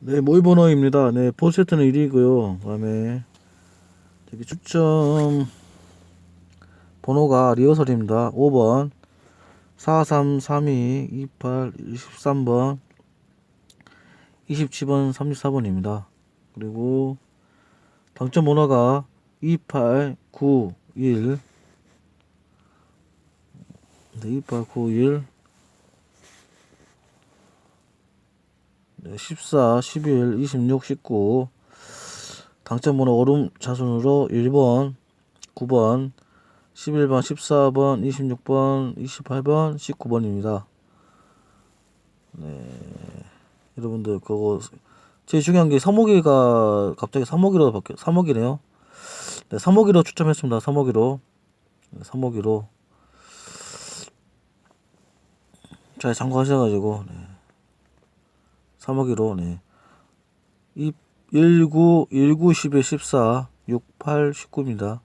네, 모의 번호입니다. 네, 포세트는 1이고요. 그 다음에 저기 추첨 번호가 리허설입니다. 5번 4332 28 23번 27번 34번입니다. 그리고 당첨 번호가 2891 네, 2891 네, 14, 11, 26, 19 당첨번호 오름 자순으로 1번, 9번, 11번, 14번, 26번, 28번, 19번입니다. 네, 여러분들 그거 제일 중요한 게 사모기가 갑자기 사모기로 바뀌어 사모기네요. 네, 사모기로 추첨했습니다. 사모기로 네, 사모기로 잘 참고하셔 가지고 네. 3억이로 네. 19 19 11 14 68 19입니다.